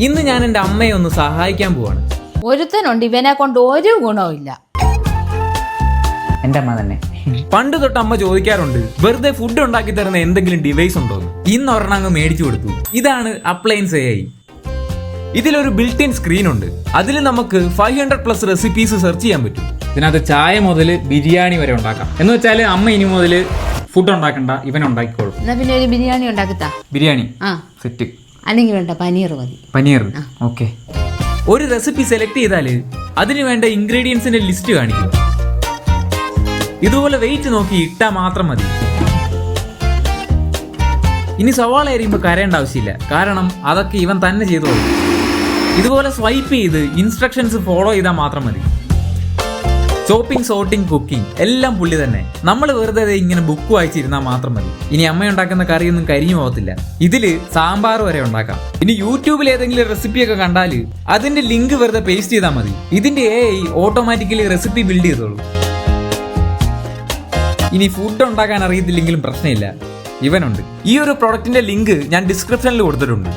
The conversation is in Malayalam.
ഇന്ന് ഞാൻ എന്റെ അമ്മയെ ഒന്ന് സഹായിക്കാൻ പോവാണ്. ഒരുത്തനുണ്ട് ഇവനെ കൊണ്ട് ഒരു ഗുണവുമില്ല എന്റെ അമ്മ തന്നെ. പണ്ട് തൊട്ട് അമ്മ ചോദിക്കാറുണ്ട് വെറുതെ ഫുഡ് ഉണ്ടാക്കി തരുന്ന എന്തെങ്കിലും ഡിവൈസ് ഉണ്ടോ എന്ന്? ഇന്ന് ഒരെണ്ണം അങ്ങ് മേടിച്ചു കൊടുത്തു. ഇതാണ് അപ്ലയൻസ് എ ഐ ഇതിലൊരു ബിൽറ്റ് ഇൻ സ്ക്രീൻ ഉണ്ട്. അതിൽ നമുക്ക് five hundred plus recipes search ചെയ്യാൻ പറ്റും. ഇതിനകത്ത് ചായ മുതൽ ബിരിയാണി വരെ ഉണ്ടാക്കാം. എന്ന് വെച്ചാൽ അമ്മ ഇനി മുതൽ ഫുഡ് ഉണ്ടാക്കണ്ട ഇവൻ ഉണ്ടാക്കിക്കോളും. പിന്നെ ഒരു ബിരിയാണി ഉണ്ടാക്കിത്താ. ബിരിയാണി. ആ. സെറ്റ് അല്ലെങ്കിൽ വേണ്ട പനീർ മതി. പനീർ. ഓക്കെ. ഒരു റെസിപ്പി സെലക്ട് ചെയ്താൽ അതിന് വേണ്ട ഇൻഗ്രീഡിയൻസിന്റെ ലിസ്റ്റ് കാണിക്കും. ഇതുപോലെ വെയിറ്റ് നോക്കി ഇട്ടാൽ മാത്രം മതി. ഇനി സവാള എറിയുമ്പോൾ കരയേണ്ട ആവശ്യമില്ല. കാരണം അതൊക്കെ ഇവൻ തന്നെ ചെയ്തോളും. ഇതുപോലെ സ്വൈപ്പ് ചെയ്ത് ഇൻസ്ട്രക്ഷൻസ് ഫോളോ ചെയ്താൽ മാത്രം മതി. ചോപ്പിംഗ് സോർട്ടിംഗ് കുക്കിംഗ് എല്ലാം പുള്ളി തന്നെ. നമ്മൾ വെറുതെ ഇങ്ങനെ ബുക്ക് വായിച്ചിരുന്നാൽ മാത്രം മതി. ഇനി അമ്മ ഉണ്ടാക്കുന്ന കറിയൊന്നും കരിഞ്ഞു പോകത്തില്ല. ഇതിൽ സാമ്പാർ വരെ ഉണ്ടാക്കാം. ഇനി യൂട്യൂബിൽ ഏതെങ്കിലും റെസിപ്പി ഒക്കെ കണ്ടാൽ അതിന്റെ ലിങ്ക് വെറുതെ പേസ്റ്റ് ചെയ്താൽ മതി. ഇതിന്റെ എ ഓട്ടോമാറ്റിക്കലി റെസിപ്പി ബിൽഡ് ചെയ്തോളൂ. ഇനി ഫുഡ് ഉണ്ടാക്കാൻ അറിയത്തില്ലെങ്കിലും പ്രശ്നമില്ല. ഇവനുണ്ട്. ഈ ഒരു പ്രൊഡക്റ്റിന്റെ ലിങ്ക് ഞാൻ ഡിസ്ക്രിപ്ഷനിൽ കൊടുത്തിട്ടുണ്ട്.